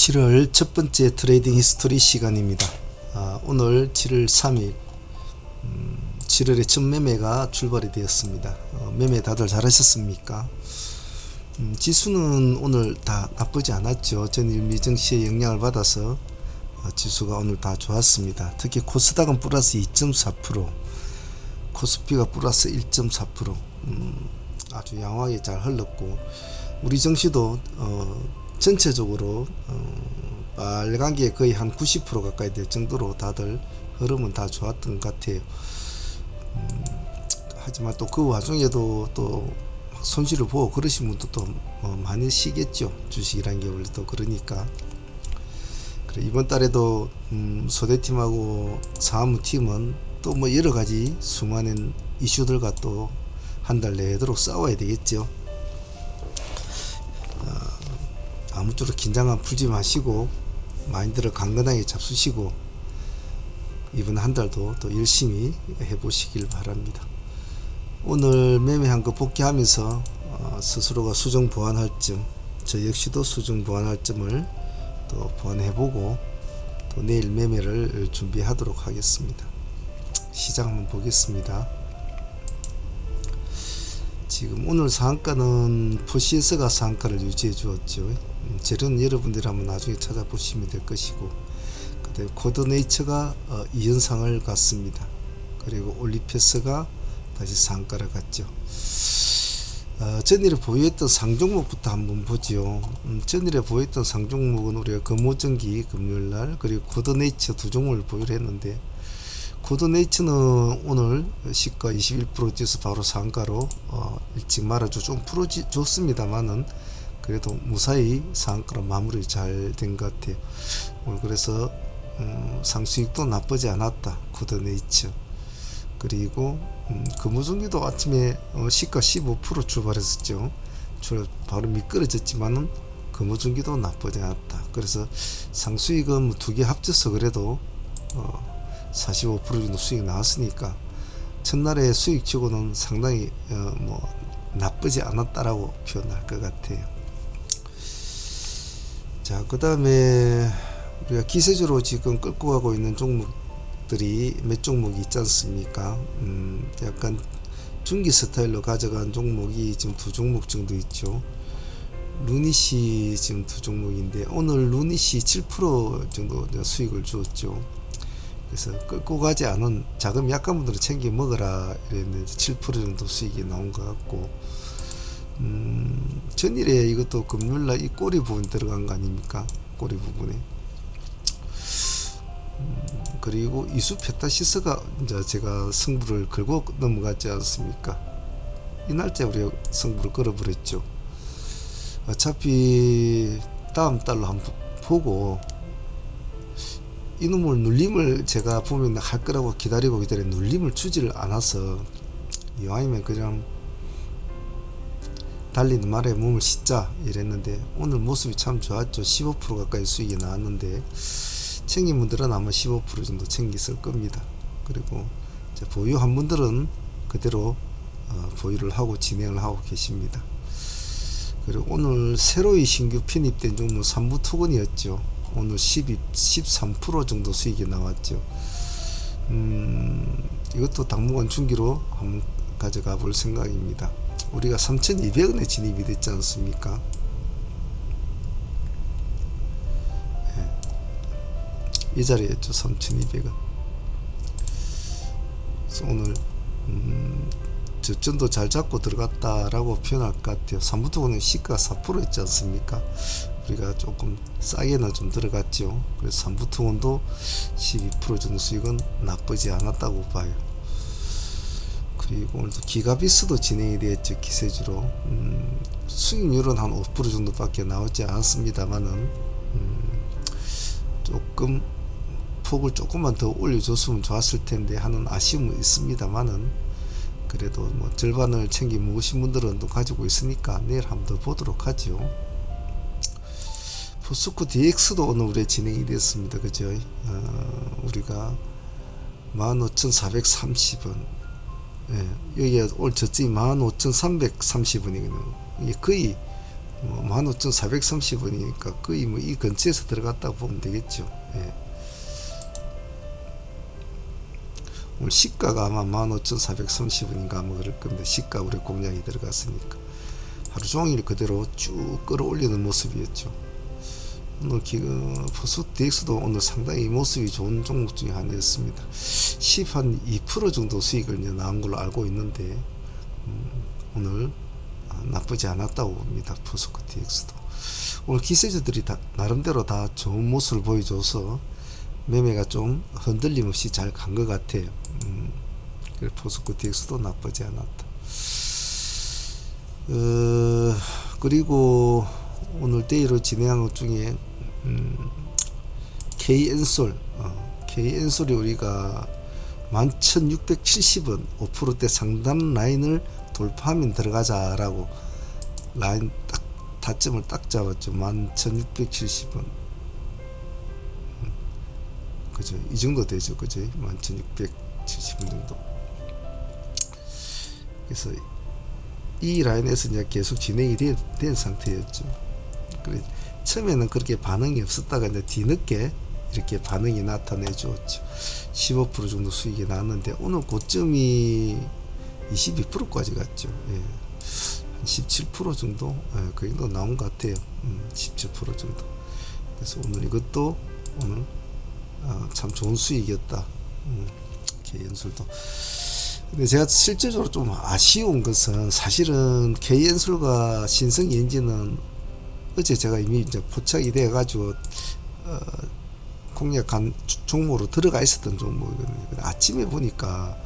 7월 첫 번째 트레이딩 히스토리 시간입니다. 아, 오늘 7월 3일, 음, 7월의 첫 매매가 출발이 되었습니다. 어, 매매 다들 잘하셨습니까? 음, 지수는 오늘 다 나쁘지 않았죠. 전일 미정시의 영향을 받아서 어, 지수가 오늘 다 좋았습니다. 특히 코스닥은 플러스 2.4%, 코스피가 플러스 1.4%, 음, 아주 양호하게 잘 흘렀고 우리 정시도 어, 전체적으로 어, 빨간게 거의 한 90% 가까이 될 정도로 다들 흐름은 다 좋았던 것 같아요. 음, 하지만 또 그 와중에도 또 손실을 보고 그러신 분도 또 어, 많으시겠죠. 주식이란 게 원래 또 그러니까. 그래, 이번 달에도 음, 소대팀하고 사무팀은 또 뭐 여러 가지 수많은 이슈들과 또 한 달 내도록 싸워야 되겠죠. 아무쪼록 긴장감 풀지 마시고 마인드를 강건하게 잡수시고 이번 한 달도 또 열심히 해보시길 바랍니다. 오늘 매매한 거 복귀하면서 어, 스스로가 수정 보완할 점, 저 역시도 수정 보완할 점을 또 보완해보고 또 내일 매매를 준비하도록 하겠습니다. 시장 한번 보겠습니다. 지금 오늘 상한가는 포시에서가 상한가를 유지해 주었죠. 음, 재료는 여러분들이 한번 나중에 찾아보시면 될 것이고 그다음에 코드네이처가 어, 2연상을 갔습니다. 그리고 올리페스가 다시 상가를 갔죠. 어, 전일에 보유했던 상종목부터 한번 보죠. 음, 전일에 보유했던 상종목은 우리가 금호전기 금요일날 그리고 코드네이처 두 종목을 보유를 했는데 코드네이처는 오늘 시가 21% 뛰어서 바로 상가로 어, 일찍 말아줘 좀 풀어줬습니다만은 그래도 무사히 상가로 마무리 잘 된 것 같아요. 오늘 그래서 음, 상수익도 나쁘지 않았다. 코드네이처 그리고 음, 금호전기도 아침에 어, 시가 15% 출발했었죠. 출 바로 미끄러졌지만은 금호전기도 나쁘지 않았다. 그래서 상수익은 뭐두개 합쳐서 그래도 어, 45% 정도 수익 나왔으니까 첫날의 수익치고는 상당히 어, 뭐 나쁘지 않았다라고 표현할 것 같아요. 자, 그 다음에 우리가 기세주로 지금 끌고 가고 있는 종목들이 몇 종목이 있지 않습니까? 음, 약간 중기 스타일로 가져간 종목이 지금 두 종목 정도 있죠. 루닛이 지금 두 종목인데 오늘 루닛이 7% 정도 수익을 주었죠. 그래서 끌고 가지 않은 자금 약한 분들은 챙겨 먹어라 이랬는데 7% 정도 수익이 나온 것 같고 음, 전일에 이것도 금요일날 이 꼬리 부분 들어간 거 아닙니까? 꼬리 부분에 음, 그리고 이수 페타시스가 이제 제가 승부를 걸고 넘어갔지 않습니까? 이 날짜 우리가 승부를 걸어버렸죠. 어차피 다음 달로 한번 보고 이놈을 눌림을 제가 보면 할 거라고 기다리고 기다려 눌림을 주지를 않아서 이왕이면 그냥 달리는 말에 몸을 씻자 이랬는데 오늘 모습이 참 좋았죠 15% 가까이 수익이 나왔는데 챙긴 분들은 아마 15% 정도 챙겼을 겁니다 그리고 보유한 분들은 그대로 어, 보유를 하고 진행을 하고 계십니다 그리고 오늘 새로이 신규 편입된 종목 3부 투건이었죠 오늘 12, 13% 정도 수익이 나왔죠. 음, 이것도 당분간 중기로 한번 가져가 볼 생각입니다. 우리가 3,200원에 진입이 됐지 않습니까? 네. 이 자리였죠. 3,200원. 그래서 오늘 음, 저점도 잘 잡고 들어갔다라고 표현할 것 같아요. 3부터는 시가 4% 있지 않습니까? 우리가 조금 싸게는 좀 들어갔죠. 그래서 삼부통원도 12% 정도 수익은 나쁘지 않았다고 봐요. 그리고 오늘도 기가비스도 진행이 되었죠. 기세주로. 음, 수익률은 한 5% 정도밖에 나오지 않았습니다만은, 음, 조금 폭을 조금만 더 올려줬으면 좋았을 텐데 하는 아쉬움은 있습니다만은, 그래도 뭐 절반을 챙겨 먹으신 분들은 또 가지고 있으니까 내일 한번 더 보도록 하죠. 포스코 DX도 오늘 우리 진행이 됐습니다. 그죠? 어, 우리가 15,430원. 예, 여기가 올 저점이 15,330원이거든요. 이게 거의 뭐 15,430원이니까 거의 뭐 이 근처에서 들어갔다고 보면 되겠죠. 예. 오늘 시가가 아마 15,430원인가 아마 그럴 건데 시가 우리 공략이 들어갔으니까 하루 종일 그대로 쭉 끌어올리는 모습이었죠. 오늘 기금 DX도 오늘 상당히 모습이 좋은 종목 중에 하나였습니다. 10한2% 정도 수익을 나온 걸로 알고 있는데 음, 오늘 아, 나쁘지 않았다고 봅니다. 포스코 DX도 오늘 기세주들이 다 나름대로 다 좋은 모습을 보여줘서 매매가 좀 흔들림 없이 잘 간 것 같아요. 음, 그래 포스코 DX도 나쁘지 않았다. 어, 그리고 오늘 데이로 진행한 것 중에 음, KN솔 어, KN솔이 우리가 11,670원 5%대 상단 라인을 돌파하면 들어가자라고 라인 딱 타점을 딱 잡았죠. 11,670원 음, 그죠? 이 정도 되죠. 그죠? 11,670원 정도. 그래서 이 라인에서 이제 계속 진행이 된, 된 상태였죠. 그래 처음에는 그렇게 반응이 없었다가 이제 뒤늦게 이렇게 반응이 나타내 주었죠. 15% 정도 수익이 났는데 오늘 고점이 22%까지 갔죠. 예. 한17% 정도 예, 그 정도 나온 것 같아요. 음, 17% 정도. 그래서 오늘 이것도 오늘 어, 참 좋은 수익이었다. 음, 개연술도. 근데 제가 실제적으로 좀 아쉬운 것은 사실은 K엔솔과 신성 엔진은 어제 제가 이미 이제 포착이 돼 가지고 어, 공략한 종목으로 들어가 있었던 종목이거든요. 아침에 보니까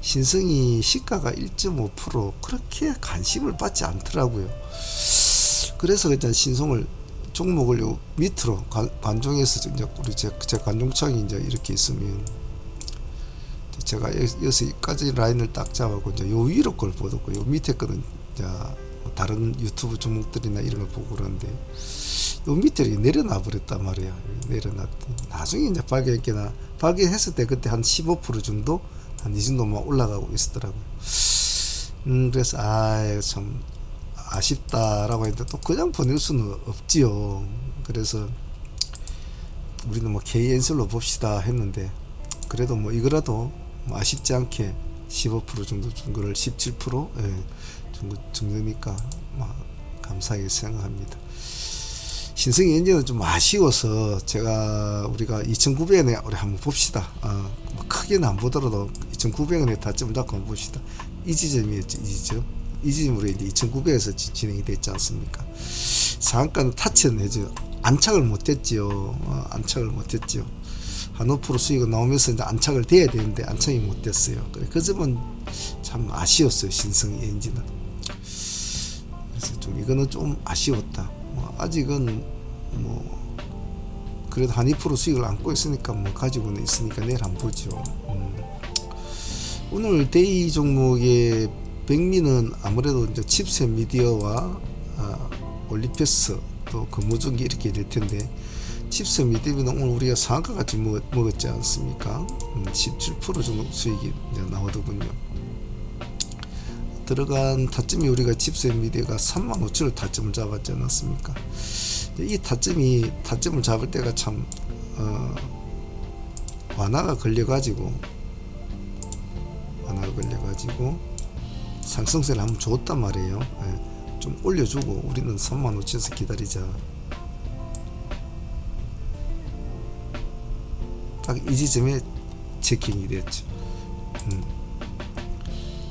신성이 시가가 1.5% 그렇게 관심을 받지 않더라고요. 그래서 일단 신성을 종목을 요 밑으로 관, 관종에서 이제 우리 제, 제 관종창이 이제 이렇게 있으면 제가 여기까지 라인을 딱 잡았고 이제 요 위로 걸 보고 요 밑에 거는 이제 뭐 다른 유튜브 종목들이나 이런 걸 보고 그러는데 요 밑에 내려놔 버렸단 말이야. 내려놨더니 나중에 이제 발견했게나 발견했을 때 그때 한 15% 정도 한 이 정도만 올라가고 있었더라고요. 음 그래서 아참 아쉽다라고 했는데 또 그냥 보낼 수는 없지요. 그래서 우리는 뭐 KN슬로 봅시다 했는데 그래도 뭐 이거라도 뭐 아쉽지 않게 15% 정도 준 거를 17% 예, 정도 정도니까 뭐 감사하게 생각합니다. 신성이 엔진은 좀 아쉬워서 제가 우리가 2,900원에 우리 한번 봅시다. 아, 뭐 크게는 안 보더라도 2,900원에 다점을 잡고 한번 봅시다. 이 지점이었죠, 이 지점. 이 지점으로 이제 2,900에서 진행이 됐지 않습니까? 상한가는 타치는 해죠. 안착을 못했지요. 어, 안착을 못했지요. 한 5% 수익이 나오면서 이제 안착을 돼야 되는데 안착이 못 됐어요. 그래 그 점은 참 아쉬웠어요. 신성 엔진은. 그래서 좀 이거는 좀 아쉬웠다. 뭐 아직은 뭐 그래도 한 2% 수익을 안고 있으니까 뭐 가지고는 있으니까 내일 한번 보죠. 음. 오늘 데이 종목의 백미는 아무래도 이제 칩셋 미디어와 아, 올리페스 또 근무중기 이렇게 될 텐데 칩스 미디비는 오늘 우리가 상한가 같이 먹, 먹었지 않습니까? 음, 17% 정도 수익이 나오더군요. 들어간 타점이 우리가 칩스 미디어가 3만 5천을 타점을 잡았지 않았습니까? 이 타점이 타점을 잡을 때가 참 어, 완화가 걸려가지고 완화가 걸려가지고 상승세를 한번 줬단 말이에요. 예, 좀 올려주고 우리는 3만 5천에서 기다리자. 딱 이 지점에 체킹이 됐죠. 음.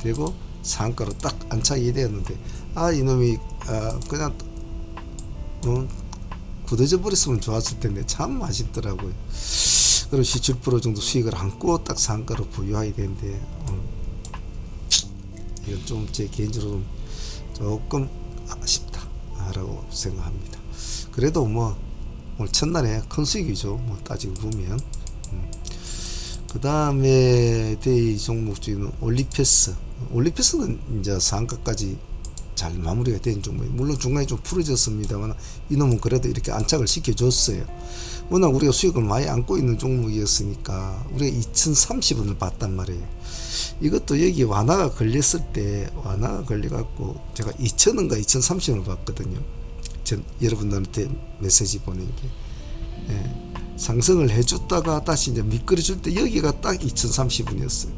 되고 상가로 딱 안착이 되었는데 아 이놈이 아 그냥 어, 굳어져 버렸으면 좋았을 텐데 참 아쉽더라고요. 그리고 17% 정도 수익을 안고 딱 상가로 보유하게 되는데 어, 이건 좀 제 개인적으로 조금 아쉽다라고 생각합니다. 그래도 뭐 오늘 첫날에 큰 수익이죠. 뭐 따지고 보면. 그 다음에 데이 종목 중에는 올리패스. 올리패스는 이제 상가까지 잘 마무리가 된 종목. 물론 중간에 좀 풀어졌습니다만 이놈은 그래도 이렇게 안착을 시켜줬어요. 워낙 우리가 수익을 많이 안고 있는 종목이었으니까 우리가 2030원을 봤단 말이에요. 이것도 여기 완화가 걸렸을 때 완화가 걸려갖고 제가 2000원과 2030원을 봤거든요. 전 여러분들한테 메시지 보낸 게 예, 상승을 해줬다가 다시 이제 미끄러질 때 여기가 딱 2030원이었어요.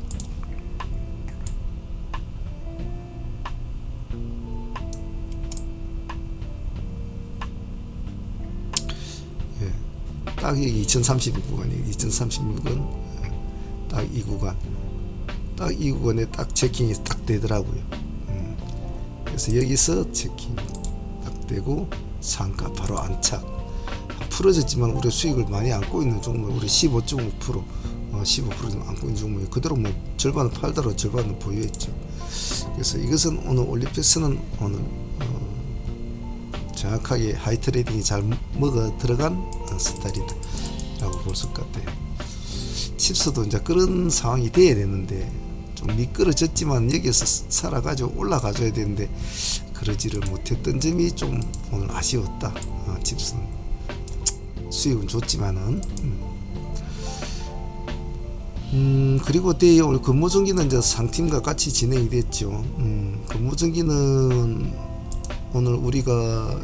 딱 여기 2036구간이 2036은 딱 이 구간 딱 이 구간에 딱 체킹이 딱 되더라고요. 음, 그래서 여기서 체킹 딱 되고 상가 바로 안착 풀어졌지만 우리 수익을 많이 안고 있는 종목 우리 15.5% 어, 15% 안고 있는 종목이 그대로 뭐 절반은 팔더라도 절반은 보유했죠. 그래서 이것은 오늘 올리피스는 오늘 어, 정확하게 하이 트레이딩이 잘 먹어 들어간 어, 스타일이다라고 볼 수 같아요. 칩스도 이제 그런 상황이 돼야 되는데 좀 미끄러졌지만 여기서 살아가지고 올라가줘야 되는데 그러지를 못했던 점이 좀 오늘 아쉬웠다. 어, 칩스는 수익은 좋지만은 음. 음, 그리고 때 오늘 근무전기는 이제 상팀과 같이 진행이 됐죠. 음, 근무전기는 오늘 우리가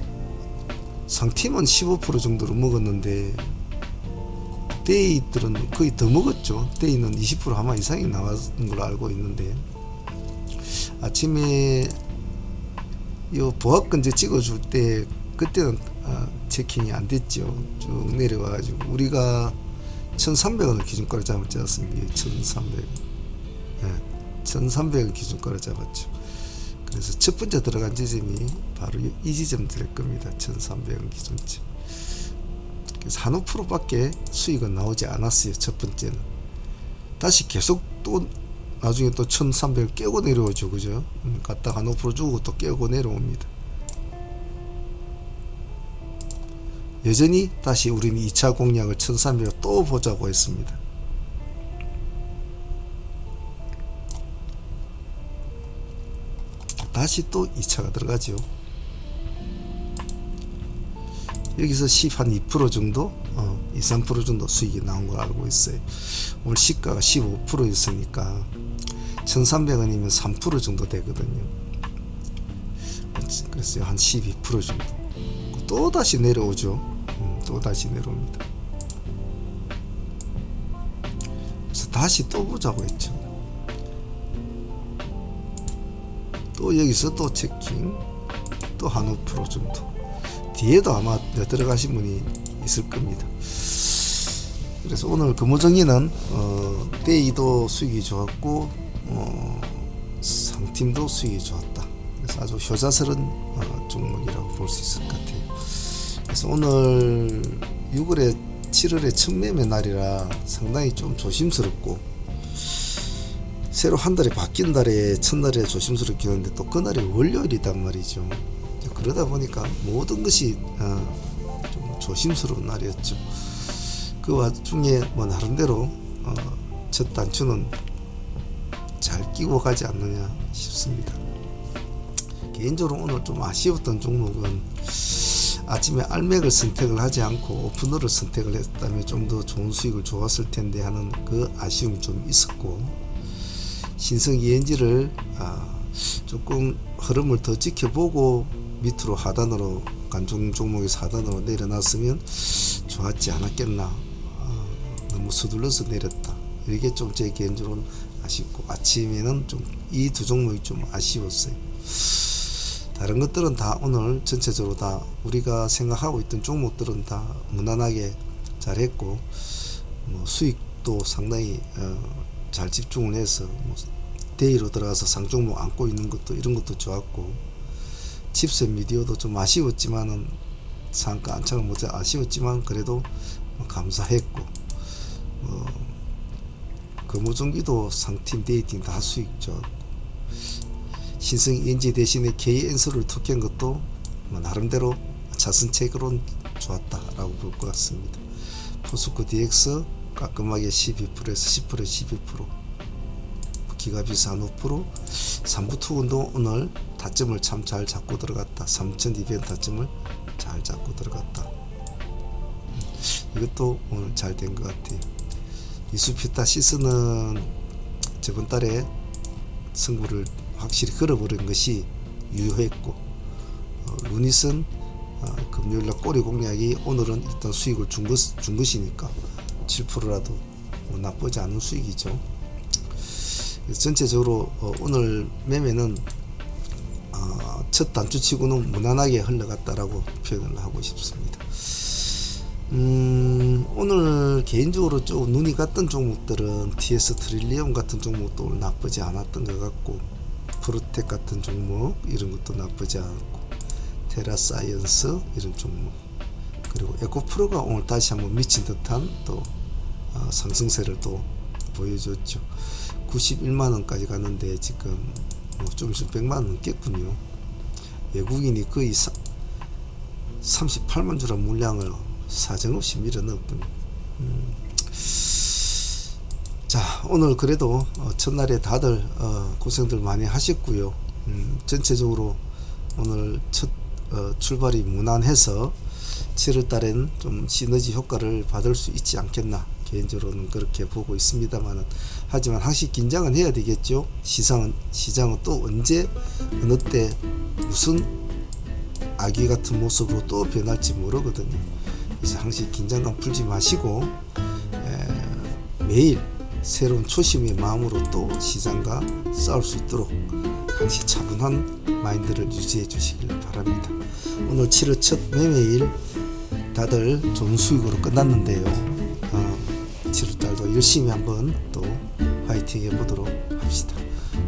상팀은 15% 정도로 먹었는데 데이들은 거의 더 먹었죠. 데이는 20% 아마 이상이 나왔는 걸로 알고 있는데 아침에 요 보합근제 찍어줄 때 그때는 아, 체킹이 안 됐죠. 쭉 내려와가지고 우리가 1,300원을 기준가로 잡았지 않습니까? 1,300. 예, 1,300원 기준가로 잡았죠. 그래서 첫 번째 들어간 지점이 바로 이 지점 될 겁니다. 1,300원 기준점. 그래서 한 5%밖에 수익은 나오지 않았어요. 첫 번째는. 다시 계속 또 나중에 또 1,300을 깨고 내려오죠. 그죠? 음, 갔다 한5% 주고 또 깨고 내려옵니다. 여전히 다시 우리는 2차 공략을 1300을 또 보자고 했습니다. 다시 또 2차가 들어가죠. 여기서 10한2% 정도, 어, 2, 3% 정도 수익이 나온 걸 알고 있어요. 오늘 시가가 15%였으니까 1,300원이면 3% 정도 되거든요. 그래서 한 12% 정도. 또 다시 내려오죠. 음, 또 다시 내려옵니다. 그래서 다시 또 보자고 했죠. 또 여기서 또 체킹, 또한5% 정도. 뒤에도 아마 들어가신 분이 있을 겁니다. 그래서 오늘 근무정리는 어, 데이도 수익이 좋았고 어, 상팀도 수익이 좋았다. 그래서 아주 효자스러운 어, 종목이라고 볼 수 있을 것 같아요. 그래서 오늘 6월에 7월에 첫 매매 날이라 상당히 좀 조심스럽고 새로 한 달이 바뀐 달에 첫날에 조심스럽긴 한데 또 그날이 월요일이단 말이죠. 그러다 보니까 모든 것이 어, 좀 조심스러운 날이었죠. 그 와중에 뭐 나름대로 어, 첫 단추는 잘 끼고 가지 않느냐 싶습니다. 개인적으로 오늘 좀 아쉬웠던 종목은 아침에 알맥을 선택을 하지 않고 오프너를 선택을 했다면 좀 더 좋은 수익을 좋았을 텐데 하는 그 아쉬움이 좀 있었고 신성 ENG를 아, 조금 흐름을 더 지켜보고 밑으로 하단으로 간종 종목에서 하단으로 내려놨으면 좋았지 않았겠나. 아, 너무 서둘러서 내렸다. 이게 좀 제 개인적으로는 아쉽고 아침에는 좀 이 두 종목이 좀 아쉬웠어요. 다른 것들은 다 오늘 전체적으로 다 우리가 생각하고 있던 종목들은 다 무난하게 잘했고 뭐 수익도 상당히 어, 잘 집중을 해서 뭐 데이로 들어가서 상종목 안고 있는 것도 이런 것도 좋았고 칩셋 미디어도 좀 아쉬웠지만은 상가 안착을 못해 아쉬웠지만 그래도 뭐 감사했고 뭐 거무전기도 상팀 데이팅 다 수익 좋았고 신성 ENG 대신에 KN소를 투기한 것도 뭐 나름대로 자선책으로는 좋았다라고 볼 것 같습니다. 포스코 DX 깔끔하게 12%에서 10% 12% 기가비스 한5% 삼부투근도 오늘 다점을 참 잘 잡고 들어갔다. 3200 다점을 잘 잡고 들어갔다. 이것도 오늘 잘 된 것 같아요. 이수피타 시스는 저번 달에 승부를 확실히 걸어버린 것이 유효했고 어, 루닛은 어, 금요일날 꼬리 공략이 오늘은 일단 수익을 준, 것, 준 것이니까 7%라도 뭐 나쁘지 않은 수익이죠. 전체적으로 어, 오늘 매매는 어, 첫 단추치고는 무난하게 흘러갔다라고 표현을 하고 싶습니다. 음, 오늘 개인적으로 좀 눈이 갔던 종목들은 TS 트릴리움 같은 종목도 오늘 나쁘지 않았던 것 같고 프로텍 같은 종목 이런 것도 나쁘지 않고 테라 사이언스 이런 종목 그리고 에코프로가 오늘 다시 한번 미친 듯한 또 어, 상승세를 또 보여줬죠. 91만 원까지 갔는데 지금 뭐좀 있으면 100만 원 넘겠군요. 외국인이 거의 사, 38만 주란 물량을 사정없이 밀어넣었군요. 음. 자 오늘 그래도 어, 첫날에 다들 어, 고생들 많이 하셨고요. 음, 전체적으로 오늘 첫 어, 출발이 무난해서 7월 달엔 좀 시너지 효과를 받을 수 있지 않겠나 개인적으로는 그렇게 보고 있습니다만은 하지만 항시 긴장은 해야 되겠죠. 시장은 시장은 또 언제 어느 때 무슨 아기 같은 모습으로 또 변할지 모르거든요. 그래서 항시 긴장감 풀지 마시고 에, 매일 새로운 초심의 마음으로 또 시장과 싸울 수 있도록 항시 차분한 마인드를 유지해 주시길 바랍니다. 오늘 7월 첫 매매일 다들 좋은 수익으로 끝났는데요. 어, 7월 달도 열심히 한번 또 화이팅 해보도록 합시다.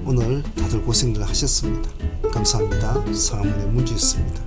오늘 다들 고생들 하셨습니다. 감사합니다. 상암문의 문주였습니다.